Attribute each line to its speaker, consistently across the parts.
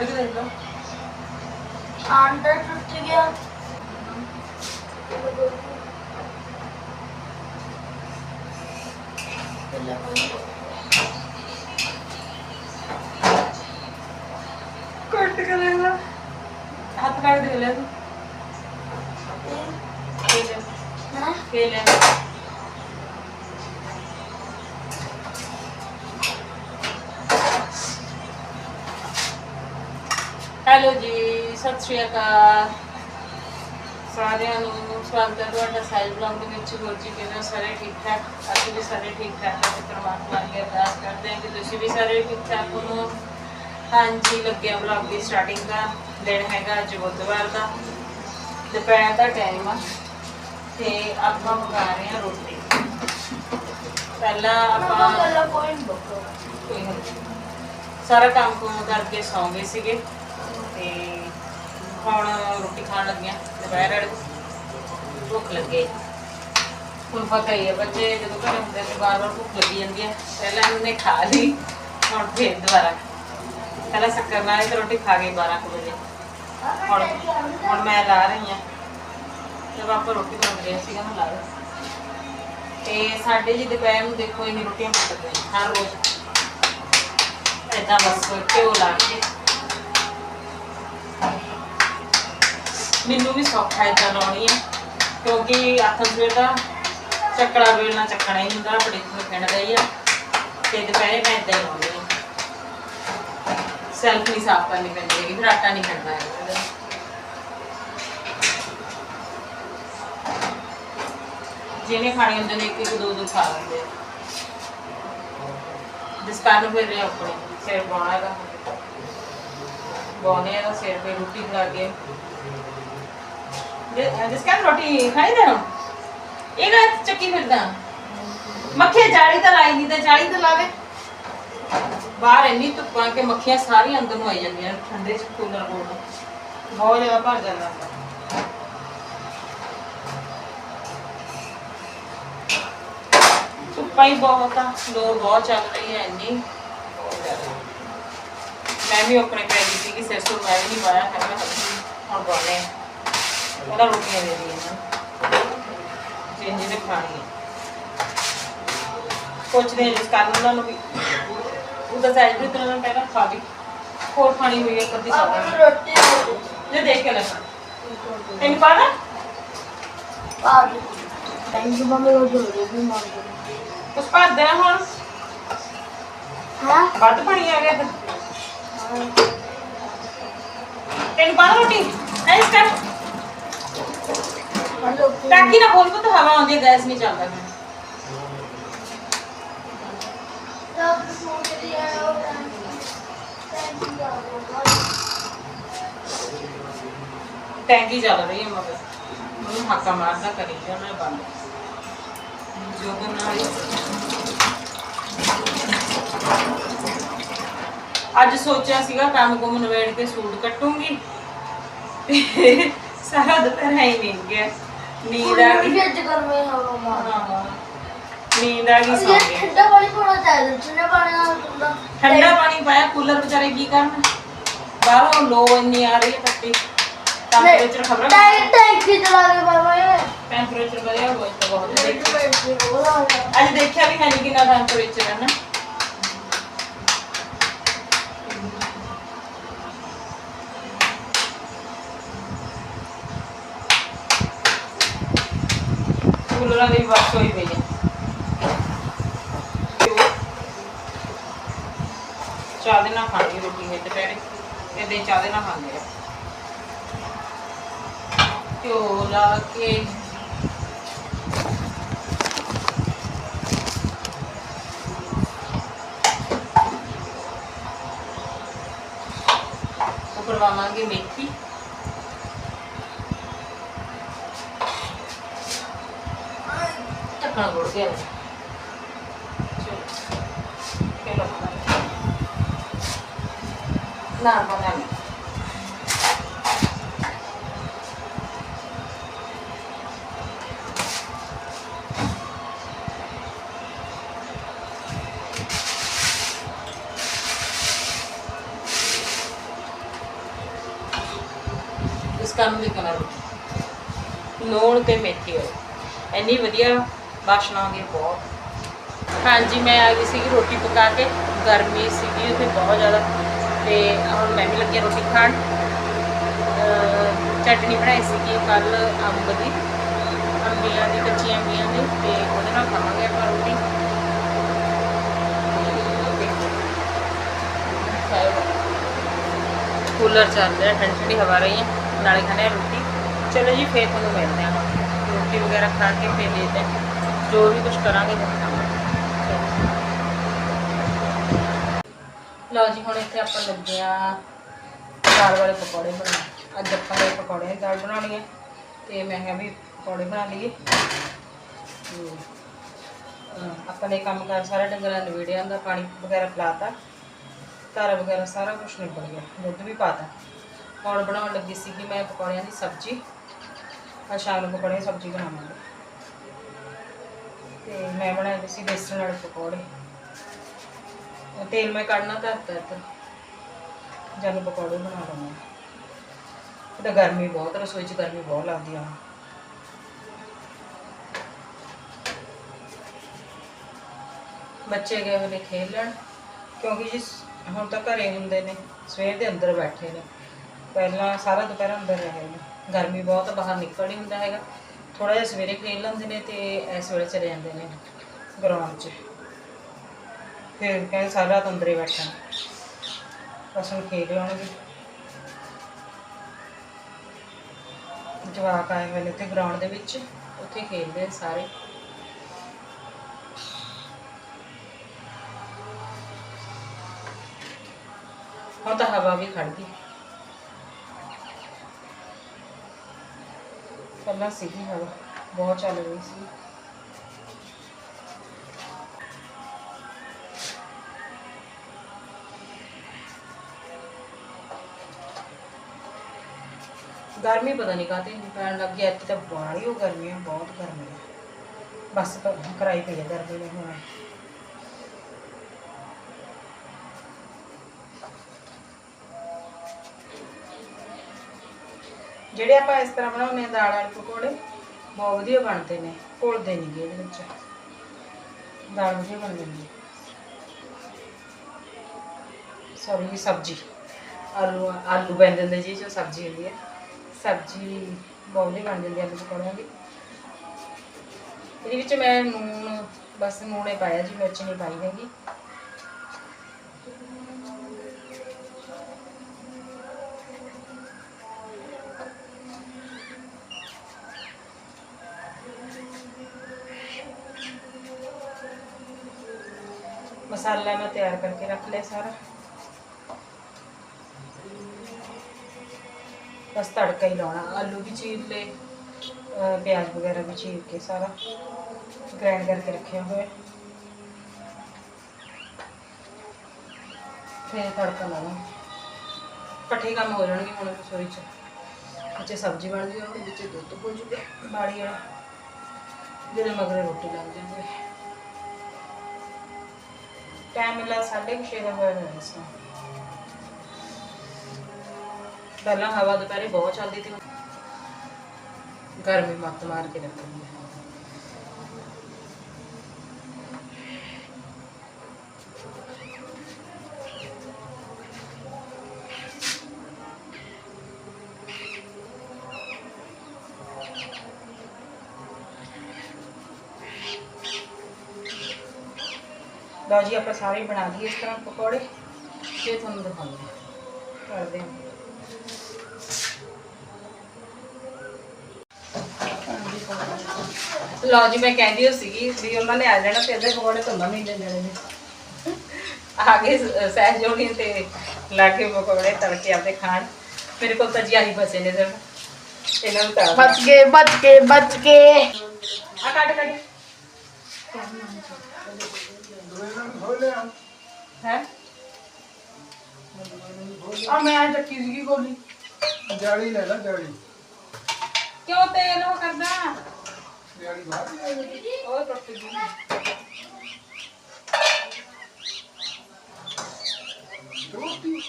Speaker 1: ਇਹਦੇ ਪੱਕੇ ਦਾ ਹੋਣਾ
Speaker 2: ਕੱਢ ਕੇ ਦੇਖ ਲਓ
Speaker 1: ਆਂਡਾ ਟੁੱਟ ਗਿਆ
Speaker 2: ਕੱਟ ਕੇ ਦੇਖ ਲਓ ਹੱਥ ਕੱਢ ਦੇ ਲੈ ਤੂੰ ਫੇ ਲੈ
Speaker 1: ਹਾਂ
Speaker 2: ਫੇ ਲੈ ਹੈਲੋ ਜੀ ਸਤਿ ਸ਼੍ਰੀ ਅਕਾਲ। ਸਾਰਿਆਂ ਨੂੰ ਸਵਾਗਤ ਹੈ ਤੁਹਾਡਾ ਸਾਈਲ ਬਲੌਗ ਦੇ ਵਿੱਚ। ਹੋਰ ਜੀ ਕਿਵੇਂ ਸਾਰੇ ਠੀਕ ਠਾਕ? ਅਸੀਂ ਵੀ ਸਾਰੇ ਠੀਕ ਠਾਕ ਹਾਂ ਤੇ ਪ੍ਰਮਾਤਮਾ ਅੱਗੇ ਅਰਦਾਸ ਕਰਦੇ ਹਾਂ ਕਿ ਤੁਸੀਂ ਵੀ ਸਾਰੇ ਠੀਕ ਠਾਕ ਹੋ ਹਾਂਜੀ ਲੱਗਿਆ ਬਲੌਗ ਦੀ ਸਟਾਰਟਿੰਗ ਦਾ। ਦਿਨ ਹੈਗਾ ਅੱਜ ਬੁੱਧਵਾਰ ਦਾ। ਦੁਪਹਿਰ ਦਾ ਟਾਈਮ ਆ। ਤੇ ਆਪਾਂ ਪਕਾ ਰਹੇ ਹਾਂ ਰੋਟੀ। ਪਹਿਲਾਂ
Speaker 1: ਆਪਾਂ।
Speaker 2: ਸਾਰਾ ਕੰਮ ਕੁਮ ਕਰਕੇ ਸੌਂ ਗਏ ਸੀਗੇ। ਤੇ ਹੁਣ ਰੋਟੀ ਖਾਣ ਲੱਗਿਆ, ਦੁਪਹਿਰ ਵਾਲੀ ਭੁੱਖ ਲੱਗੇ। ਹੁਣ ਪਤਾ ਹੀ ਹੈ ਬੱਚੇ, ਜਦੋਂ ਘਰੇ ਹੁੰਦੇ ਤੇ ਬਾਰ-ਬਾਰ ਭੁੱਖ ਲੱਗੀ ਜਾਂਦੀ ਹੈ ਪਹਿਲਾਂ ਇਹਨੇ ਖਾ ਲਈ, ਹੁਣ ਫੇਰ ਦੁਬਾਰਾ। ਪਹਿਲਾਂ ਸ਼ੱਕਰ ਨਾਲ ਹੀ ਰੋਟੀ ਖਾ ਗਈ 12 ਵਜੇ। ਹੁਣ ਹੁਣ ਮੈਂ ਲਾ ਰਹੀ ਹਾਂ ਜਦ ਆਪਾਂ ਰੋਟੀ ਬਣ ਰਹੀ ਸੀਗਾ ਮੈਂ ਲਾ ਰਹੀ ਤੇ ਸਾਡੇ ਜੀ ਦੁਪਹਿਰ ਨੂੰ ਦੇਖੋ ਇਹ ਰੋਟੀਆਂ ਪੱਕਦੇ ਹਰ ਰੋਜ਼। ਏਦਾਂ ਬਸ ਘਿਓ ਲਾ ਕੇ ਮੈਨੂੰ ਵੀ ਸੌਖਾ ਏਦਾਂ ਲਾਉਣੀ ਆ, ਕਿਉਂਕਿ ਆਥਨ ਸਵੇਰ ਦਾ ਚੱਕੜਾ ਵੇਲਣਾ ਚੱਕਣਾ ਹੀ ਹੁੰਦਾ, ਬੜੇ ਨੂੰ ਪੈਣਦਾ ਹੀ ਆ, ਤੇ ਦੁਪਹਿਰੇ ਮੈਂ ਏਦਾਂ ਹੀ ਲਾਉਂਦੀ ਹਾਂ ਸੈਲਫ ਨਹੀਂ ਸਾਫ਼ ਕਰਨੀ ਪੈਂਦੀ ਹੈਗੀ, ਫਿਰ ਆਟਾ ਨਹੀਂ ਖੜਦਾ ਹੈਗਾ ਜਿਹਨੇ ਖਾਣੇ ਹੁੰਦੇ ਨੇ ਇੱਕ ਇੱਕ ਦੋ ਦੋ ਖਾ ਲੈਂਦੇ ਜਿਸ ਕਾਰਨ ਫਿਰ ਇਹ ਆਪਣੇ ਸਿਰ ਬਾਉਣਾ ਦਾ ਬਾਉਣੇ ਦਾ ਸਿਰ ਤੇ ਰੋਟੀ ਖਾ ਕੇ। ਜਿ- ਜਿਸ ਕਾਰਨ ਰੋਟੀ ਖਾਈ ਦੇ ਹੁਣ? ਇਹ ਗਾ ਚੱਕੀ ਫਿਰਦਾ। ਮੱਖੀਆਂ ਜਾਲੀ ਤਾਂ ਲਾਈ ਨਹੀਂ ਤੇ ਜਾਲੀ ਤਾਂ ਲਾਵੇ। ਬਾਹਰ ਇੰਨੀ ਧੁੱਪਾਂ ਕਿ ਮੱਖੀਆਂ ਸਾਰੀਆਂ ਅੰਦਰ ਨੂੰ ਆਈ ਜਾਂਦੀਆਂ ਠੰਡੇ ਚ ਕੂਲਰ ਕੋਲ ਬਹੁਤ ਜ਼ਿਆਦਾ ਭਰ ਜਾਂਦਾ ਧੁੱਪਾਂ ਹੀ ਬਹੁਤ ਆ ਲੋਰ ਬਹੁਤ ਚੱਲ ਰਹੀ ਹੈ ਇੰਨੀ। ਮੈਂ ਵੀ ਆਪਣੇ ਪੈ ਗਈ ਸੀ ਕਿ ਸਰਸੋਂ ਮੈਂ ਵੀ ਨਹੀਂ ਪਾਇਆ ਹੱਥੀ ਹੁਣ ਪਾਉਣੇ ਉਹਦਾ ਰੋਟੀਆਂ ਦੇ ਦੀਆਂ ਨਾ। ਜਿੰਨੇ ਦੇ ਖਾਣੀ ਪੁੱਛਦੇ ਜਿਸ ਕਾਰਨ ਉਹਨਾਂ ਨੂੰ ਵੀ। ਉਹਦਾ ਸਾਈਜ਼ ਵੀ ਤਰ੍ਹਾਂ ਪਹਿਲਾਂ ਖਾ ਵੀ ਹੋਰ ਖਾਣੀ ਹੋਈ ਹੈ ਕਦੀ ਸਾਡਾ
Speaker 1: ਨੂੰ ਰੋਟੀ
Speaker 2: ਜੇ ਦੇਖ ਕੇ ਲੈ। ਤੈਨੂੰ ਪਾਣਾ?
Speaker 1: ਪਾ ਦੇ। ਥੈਂਕ ਯੂ ਮਮੀ ਉਹ ਜੋ ਵੀ ਮੰਗ
Speaker 2: ਕੁਛ ਭਰ ਦੇਣਾ ਹੁਣ?
Speaker 1: ਹਾਂ?
Speaker 2: ਵੱਧ ਪਾਣੀ ਆ ਗਿਆ ਫਿਰ ਤੈਨੂੰ ਪਾਣਾ ਰੋਟੀ? ਐਸ ਕਰ। ਟਾਕੀ ਨਾ ਖੋਲ ਪੁੱਤ ਹਵਾ ਆਉਂਦੀ ਹੈ ਗੈਸ ਨਹੀਂ ਚੱਲਦਾ। ਹੁਣ ਟੈਂਕੀ ਚੱਲ ਰਹੀ ਹੈ ਮਗਰ। ਉਹਨੂੰ ਹਾਕਾ ਮਾਰਦਾ ਕਰੀ ਜਾਣਾ ਬੰਦ। ਜੋ ਬਣਾ ਅੱਜ ਸੋਚਿਆ ਸੀਗਾ, ਕੰਮ ਕੁਮ ਨਵੇੜ ਕੇ ਸੂਟ ਕੱਟੂੰਗੀ। ਸਾਰਾ ਦੁਪਹਿਰ ਹੀ ਨਹੀਂ ਗਿਆ। ਨੀਂਦ ਆ ਗਈ।
Speaker 1: ਅੱਜ ਕਰਵੇਂ ਹਵਾ ਮਾਰ
Speaker 2: ਹਾਂ ਨੀਂਦ ਆ ਗਈ ਸੌਂ ਗਏ।
Speaker 1: ਠੰਡਾ ਪਾਣੀ ਪੋਣਾ ਚਾਹੀਦਾ ਠੰਡਾ ਪਾਣੀ ਨਾਲ ਠੰਡਾ
Speaker 2: ਠੰਡਾ ਪਾਣੀ ਪਾਇਆ ਕੂਲਰ ਵਿਚਾਰੇ ਕੀ ਕਰਨ? ਬਾਹਰੋਂ ਲੋ ਇੰਨੀ ਆ ਰਹੀ ਹੈ ਤੱਤੀ ਟੈਂਪਰੇਚਰ ਖਬਰ
Speaker 1: ਟੈਂਕ ਟੈਂਕੀ ਚਲਾ ਕੇ ਬਾਬਾ ਇਹ।
Speaker 2: ਟੈਂਪਰੇਚਰ ਵਧਿਆ ਹੋਇਆ ਬਹੁਤ
Speaker 1: ਹੋਇਆ।
Speaker 2: ਅੱਜ ਦੇਖਿਆ ਵੀ ਹੈ ਨਹੀਂ ਕਿੰਨਾ ਟੈਂਪਰੇਚਰ ਹੈ ਨਾ। ਕੂਲਰਾਂ ਦੀ ਵਰਤ ਹੋਈ ਪਈ ਹੈ। ਚਾਹ ਦੇ ਨਾਲ ਖਾਣੀ ਰੋਟੀ ਹੈ ਦੁਪਹਿਰੇ। ਇਹਦੇ ਚਾਹ ਦੇ ਨਾਲ ਖਾਂਦੇ ਆ। ਘਿਓ ਲਾ ਕੇ। ਉਪਰਵਾਵਾਂਗੇ ਮੇਥੀ। sales. Nah. This can be color. No, okay, material. Any? ਬਾਸ਼ਨਾ ਆਉਂਦੀ ਬਹੁਤ। ਹਾਂਜੀ, ਮੈਂ ਆ ਗਈ ਸੀਗੀ ਰੋਟੀ ਪਕਾ ਕੇ। ਗਰਮੀ ਸੀਗੀ ਉੱਥੇ ਬਹੁਤ ਜ਼ਿਆਦਾ। ਤੇ ਹੁਣ ਮੈਂ ਵੀ ਲੱਗੀ ਰੋਟੀ ਖਾਣ। ਚਟਨੀ ਬਣਾਈ ਸੀਗੀ ਕੱਲ ਅੰਬ ਦੀ। ਅੰਬੀਆਂ ਦੀ, ਕੱਚੀਆਂ ਅੰਬੀਆਂ ਦੀ। ਤੇ ਉਹਦੇ ਨਾਲ ਖਾਵਾਂਗੇ ਆਪਾਂ ਰੋਟੀ। ਕੂਲਰ ਚੱਲ ਰਿਹਾ, ਠੰਡੀ ਠੰਡੀ ਹਵਾ ਰਹੀ ਹੈ। ਨਾਲੇ ਖਾਣੇ ਆ ਰੋਟੀ। ਚਲੋ ਜੀ, ਫੇਰ ਤੁਹਾਨੂੰ ਮਿਲਦੇ ਹਾਂ। ਰੋਟੀ ਵਗੈਰਾ ਖਾ ਕੇ ਫੇਰ ਲੇਤੇ ਹਾਂ। ਜੋ ਵੀ ਕੁਝ ਕਰਾਂਗੇ ਲਓ ਜੀ ਹੁਣ ਇੱਥੇ ਆਪਾਂ ਲੱਗੇ ਆ ਦਾਲ ਵਾਲੇ ਪਕੌੜੇ ਬਣਾਉਣ। ਅੱਜ ਆਪਾਂ ਨੇ ਪਕੌੜਿਆਂ ਦੀ ਦਾਲ ਬਣਾਉਣੀ ਹੈ ਤੇ ਮੈਂ ਕਿਹਾ ਵੀ ਪਕੌੜੇ ਬਣਾ ਲਈਏ। ਤੇ, ਆਪਾਂ ਨੇ ਕੰਮ ਕਰ ਸਾਰਾ ਡੰਗਰਾਂ ਨਵੇੜਿਆਂ ਦਾ ਪਾਣੀ ਵਗੈਰਾ ਪਿਲਾਤਾ। ਧਾਰਾ ਵਗੈਰਾ ਸਾਰਾ ਕੁਝ ਨਿਬੜ ਗਿਆ ਦੁੱਧ ਵੀ ਪਾਤਾ। ਹੁਣ ਬਣਾਉਣ ਲੱਗੀ ਸੀ ਕਿ ਮੈਂ ਪਕੌੜਿਆਂ ਦੀ ਸਬਜ਼ੀ। ਆ ਸ਼ਾਮ ਨੂੰ ਪਕੌੜਿਆਂ ਦੀ ਸਬਜ਼ੀ ਬਣਾਵਾਂਗੀ। ਤੇ ਮੈਂ ਬਣਾਏ ਸੀ ਬੇਸਣ ਵਾਲੇ ਪਕੌੜੇ। ਉਹ ਤੇਲ ਮੈਂ ਕੱਢਣਾ ਧਰਤਾ ਇੱਧਰ ਜਦ ਪਕੌੜੇ ਬਣਾ ਲਵਾਂਗੇ। ਤਾਂ ਗਰਮੀ ਬਹੁਤ, ਰਸੋਈ 'ਚ ਗਰਮੀ ਬਹੁਤ ਲੱਗਦੀ ਆ। ਬੱਚੇ ਗਏ ਹੋਏ ਨੇ ਖੇਲਣ ਕਿਉਂਕਿ ਜੀ ਹੁਣ ਤਾਂ ਘਰੇ ਹੁੰਦੇ ਨੇ, ਸਵੇਰ ਦੇ ਅੰਦਰ ਬੈਠੇ ਨੇ। ਪਹਿਲਾਂ ਸਾਰਾ ਦੁਪਹਿਰ ਅੰਦਰ ਰਹੇ ਨੇ। ਗਰਮੀ ਬਹੁਤ, ਬਾਹਰ ਨਿਕਲ ਨਹੀਂ ਹੁੰਦਾ ਹੈਗਾ। ਥੋੜਾ ਜਿਹਾ ਸਵੇਰੇ ਖੇਲ ਲੈਂਦੇ ਨੇ ਤੇ ਇਸ ਵੇਲੇ ਚਲੇ ਜਾਂਦੇ ਨੇ ਗਰਾਊਂਡ 'ਚ। ਫਿਰ ਕਹਿੰਦੇ ਸਾਰਾ ਰਾਤ ਅੰਦਰੇ ਬੈਠਣਾ। ਬਸ ਹੁਣ ਖੇਡ ਲਾਉਣਗੇ। ਜਵਾਕ ਆਏ ਹੋਏ ਨੇ ਤੇ ਗਰਾਊਂਡ ਦੇ ਵਿੱਚ, ਉੱਥੇ ਖੇਡਦੇ ਆ ਸਾਰੇ। ਹੁਣ ਤਾਂ ਹਵਾ ਵੀ ਖੜ ਗਈ। ਪਹਿਲਾਂ ਸੀਗੀ ਹਵਾ ਬਹੁਤ ਚੱਲ ਰਹੀ ਸੀ ਗਰਮੀ ਪਤਾ ਨਹੀਂ ਕਾਹਤੇ ਇੰਨੀ ਪੈਣ ਲੱਗ ਗਈ ਇੱਥੇ ਤਾਂ ਬਾਹਲੀ ਹੋ ਗਰਮੀ ਹੈ ਬਹੁਤ ਗਰਮੀ ਹੈ ਬਸ ਕ- ਕਰਾਈ ਜਿਹੜੇ ਆਪਾਂ ਇਸ ਤਰ੍ਹਾਂ ਬਣਾਉਂਦੇ ਆ ਦਾਲ ਵਾਲੇ ਪਕੌੜੇ, ਬਹੁਤ ਵਧੀਆ ਬਣਦੇ ਨੇ, ਘੁਲਦੇ ਨਹੀਂ ਇਹਦੇ ਵਿੱਚ। ਦਾਲ ਵਧੀਆ ਬਣ ਜਾਂਦੀ ਸੌਰੀ ਸਬਜ਼ੀ। ਆਲੂ ਆਲੂ ਬੈਂਗਣ ਦੇ ਜੀ, ਜੋ ਸਬਜ਼ੀ ਹੁੰਦੀ ਹੈ। ਸਬਜ਼ੀ ਬਹੁਤ ਵਧੀਆ ਬਣ ਜਾਂਦੀ ਆਲੂ ਪਕੌੜਿਆਂ ਦੀ। ਇਹਦੇ ਵਿੱਚ ਮੈਂ ਨੂਣ, ਬਸ ਨੂਣੇ ਪਾਇਆ ਜੀ, ਮਿਰਚ ਨਹੀਂ ਪਾਈ ਹੈਗੀ। ਮਸਾਲਾ ਮੈਂ ਤਿਆਰ ਕਰਕੇ ਰੱਖ ਲਿਆ ਸਾਰਾ। ਬਸ ਤੜਕਾ ਹੀ ਲਾਉਣਾ। ਆਲੂ ਵੀ ਚੀਰ ਲਏ ਪਿਆਜ਼ ਵਗੈਰਾ ਵੀ ਚੀਰ ਕੇ ਸਾਰਾ ਗ੍ਰਾਈਂਡ ਕਰਕੇ ਰੱਖਿਆ ਹੋਇਆ। ਫਿਰ ਤੜਕਾ ਲਾਉਣਾ। ਇਕੱਠੇ ਕੰਮ ਹੋ ਜਾਣਗੇ ਹੁਣ ਰਸੋਈ 'ਚ। ਵਿੱਚੇ ਸਬਜ਼ੀ ਬਣ ਜੂਗੀ ਉਹਦੇ ਵਿੱਚ ਦੁੱਧ ਹੋ ਜੂਗਾ ਬਾੜੀ ਵਾਲਾ। ਜਿਹਦੇ ਮਗਰ ਰੋਟੀ ਲੱਗ ਜਾਂਦੀ ਹੈ। ਟਾਈਮ ਮਿਲਾ ਸਾਢੇ ਕੁ ਛੇ ਦਾ ਹੋਇਆ ਹੋਇਆ ਇਸ ਪਹਿਲਾਂ ਹਵਾ ਦੁਪਹਿਰੇ ਬਹੁਤ ਚੱਲਦੀ ਸੀ। ਗਰਮੀ ਮੱਤ ਮਾਰ ਕੇ ਰੱਖਦੀ ਹੈ। ਆਪਾਂ ਸਾਰੇ ਬਣਾ ਲਈਏ ਇਸ ਤਰ੍ਹਾਂ ਪਕੌੜੇ ਫਿਰ ਤੁਹਾਨੂੰ ਦਿਖਾਉਂਦੇ ਹਾਂ। ਕਰਦੇ ਹਾਂ। ਲਓ ਜੀ ਮੈਂ ਕਹਿੰਦੀ ਹੋ ਸੀਗੀ ਵੀ ਉਹਨਾਂ ਨੇ ਆ ਜਾਣਾ ਤੇ ਅੱਧੇ ਪਕੌੜੇ ਤਾਂ ਨਹੀਂ ਲੈ ਜਾਣੇ ਨੇ। ਆ ਗਏ ਸਹਿਜ ਹੋਣੀ ਤੇ ਲਾ ਕੇ ਪਕੌੜੇ ਤੜਕੇ ਆਪਦੇ ਖਾਣ। ਮੇਰੇ ਕੋਲ ਤਾਂ ਜੀ ਆਹੀ ਬਚੇ ਨੇ ਸਿਰਫ ਇਹਨਾਂ ਨੂੰ ਤਾਂ
Speaker 1: ਬਚ ਗਏ ਬਚ ਗਏ ਬਚ ਗਏ।
Speaker 2: ਆ ਕੱਢ ਕੱਢ। ਹੈ
Speaker 1: ਆ ਮੈਂ ਆ ਚੱਕੀ ਸੀਗੀ ਗੋਲੀ
Speaker 3: ਜਾਲੀ ਲੈ ਲੈ ਜਾਲੀ
Speaker 2: ਕਿਉਂ ਤੇਲ ਉਹ ਕਰਦਾ
Speaker 3: ਜਾਲੀ ਬਾਹਰ ਲੈ ਲੈ।
Speaker 2: ਉਹ ਟੁੱਟ ਗਈ
Speaker 3: ਰੋਟੀ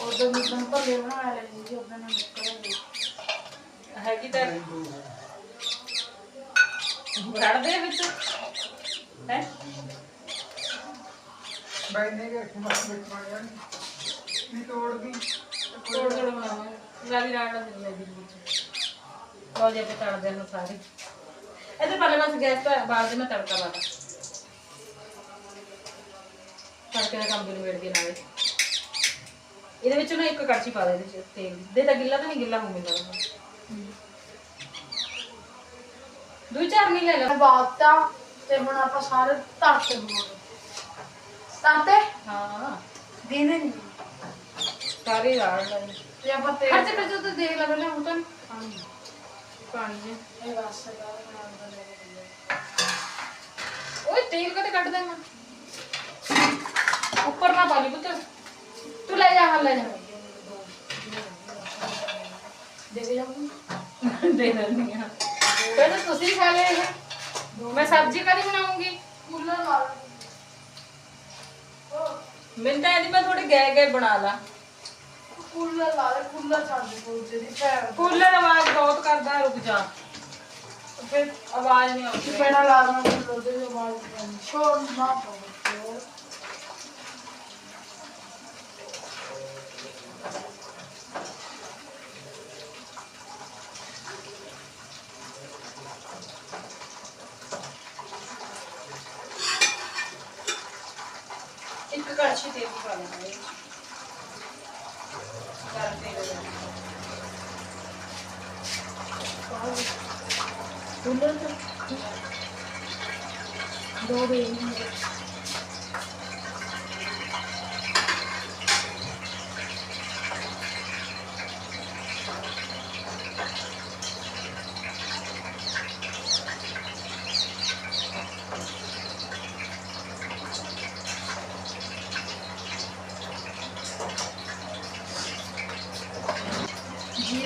Speaker 2: ਉਹ
Speaker 1: ਉਦੋਂ ਮਿੱਠਨ ਭੱਲੇ ਬਣਾ ਲੈ ਜੀ ਉਦੋਂ ਨਾ ਨਿਕਲਣਗੇ
Speaker 2: ਹੈਗੀ ਤਾਂ ਰੜਦੇ ਵਿੱਚ ਹੈ।
Speaker 3: ਬਾਈ ਨੇ ਕਿ ਰੱਖੀ ਬਸ ਵਿੱਚ ਪਾ ਗਿਆ ਨਹੀਂ ਤੋੜ ਦੀ
Speaker 2: ਤੋੜ ਤੋੜ ਬਣਾਵਾਂਗੇ। ਗਾਲੀ ਰਾੜ ਨਾਲ ਦਿੰਦੇ ਦਿਲ ਵਿੱਚ। ਲੋ ਜੇ ਤੇ ਤੜਦੇ ਨੂੰ ਸਾਰੇ। ਇਹਦੇ ਪਹਿਲੇ ਮੈਂ ਗੈਸ ਤੇ ਬਾਅਦ ਦੇ ਮੈਂ ਤੜਕਾ ਲਾਦਾ ਤੜਕੇ ਦਾ ਕੰਮ ਵੀ ਨਿਬੇੜਦੀ ਹਾਂ ਨਾਲੇ। ਇਹਦੇ ਵਿੱਚ ਨਾ ਇੱਕ ਕੜਛੀ ਪਾ ਦੇ ਇਹਦੇ ਚ ਤੇਲ ਦੀ। ਦੇ ਤਾਂ ਗਿੱਲਾ ਤਾਂ ਨਹੀਂ ਗਿੱਲਾ ਹੋ ਮਿਲਦਾ ਦੋ ਚਾਰ ਨਹੀਂ ਲੈ ਲਾ।
Speaker 1: ਬਾਤਾ। ਤੇ ਹੁਣ ਆਪਾਂ ਸਾਰੇ ਤਾਤੇ ਬਣਾਉਣੇ ਤਾਤੇ
Speaker 2: ਹਾਂ।
Speaker 1: ਦੇਨੇ ਨਹੀਂ
Speaker 2: ਸਾਰੇ ਰਾੜ ਲੈ
Speaker 1: ਤੇ ਆਪਾਂ ਤੇ
Speaker 2: ਹਰ ਚੱਕਰ ਜਦੋਂ ਦੇਖ ਲੈ ਪਹਿਲਾਂ ਹੁਣ ਤਾਂ। ਪਾਣੀ। ਜੇ
Speaker 1: ਇਹ ਵਾਸਤੇ ਦਾ ਬਣਾਉਂਦਾ ਲੈ
Speaker 2: ਓਏ ਤੇਲ ਕਦੇ ਕੱਢ ਦੇਣਾ ਉੱਪਰ ਨਾ ਪਾਣੀ ਪੁੱਤ। ਤੂੰ ਲੈ ਜਾ ਹਾਂ ਲੈ ਜਾ।
Speaker 1: ਦੇ ਦੇ ਜਾਊਂ
Speaker 2: ਦੇ ਦਿੰਦੀ ਹਾਂ। ਪਹਿਲਾਂ ਤੁਸੀਂ ਖਾ ਲਿਆ ਇਹ। ਮੈਂ ਸਬਜ਼ੀ ਕਾਹਦੀ ਬਣਾਉਂਗੀ?
Speaker 1: ਕੂਲਰ ਲਾ
Speaker 2: ਮੈਨੂੰ ਤਾਂ ਇਹਦੀ ਮੈਂ ਥੋੜੀ ਗਏ ਗਏ ਬਣਾ ਲਾ।
Speaker 1: ਕੂਲਰ ਲਾ ਲੈ ਕੂਲਰ ਚੱਲ ਕੋਈ ਜਿਹੜੀ ਭੈਣ
Speaker 2: ਕੂਲਰ ਆਵਾਜ਼ ਬਹੁਤ ਕਰਦਾ ਰੁਕ ਜਾ। ਫਿਰ ਆਵਾਜ਼ ਨਹੀਂ ਆਉਂਦੀ।
Speaker 1: ਪਹਿਲਾਂ ਲਾ ਦੇਣਾ ਕੂਲਰ ਦੇ ਆਵਾਜ਼ ਸ਼ੋਰ ਨਾ ਪਾਓ
Speaker 2: ਕੜਛੀ ਤੇਲ ਦੀ ਪਾ ਲੈਣਾ ਇਹ ਗਰਮ ਤੇਲ ਦੋ
Speaker 1: ਦੇ।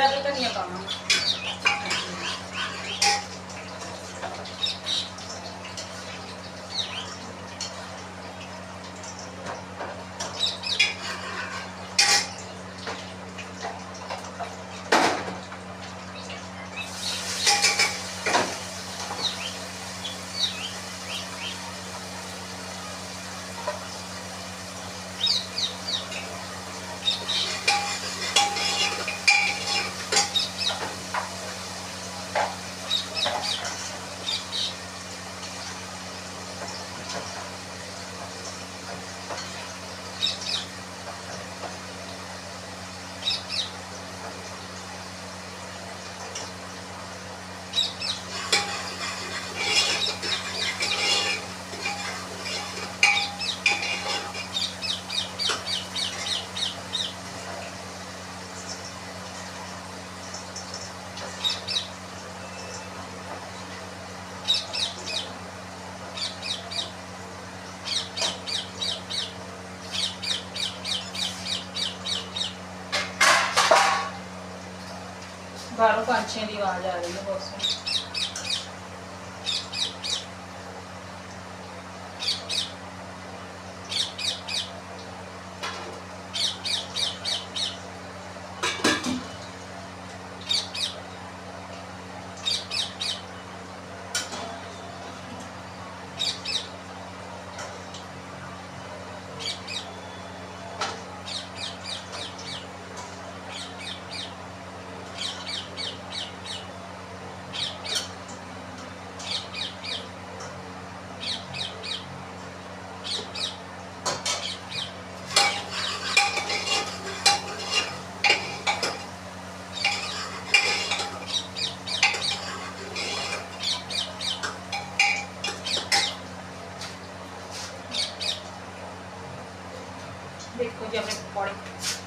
Speaker 2: ਜੀਰਾ ਧਨੀਆ ਪਾਵਾਂ ਬਾਹਰੋਂ ਪੰਛੀਆਂ ਦੀ ਆਵਾਜ਼ ਆ ਰਹੀ ਹੈ ਬਹੁਤ ਸੋਹਣੀ। morning.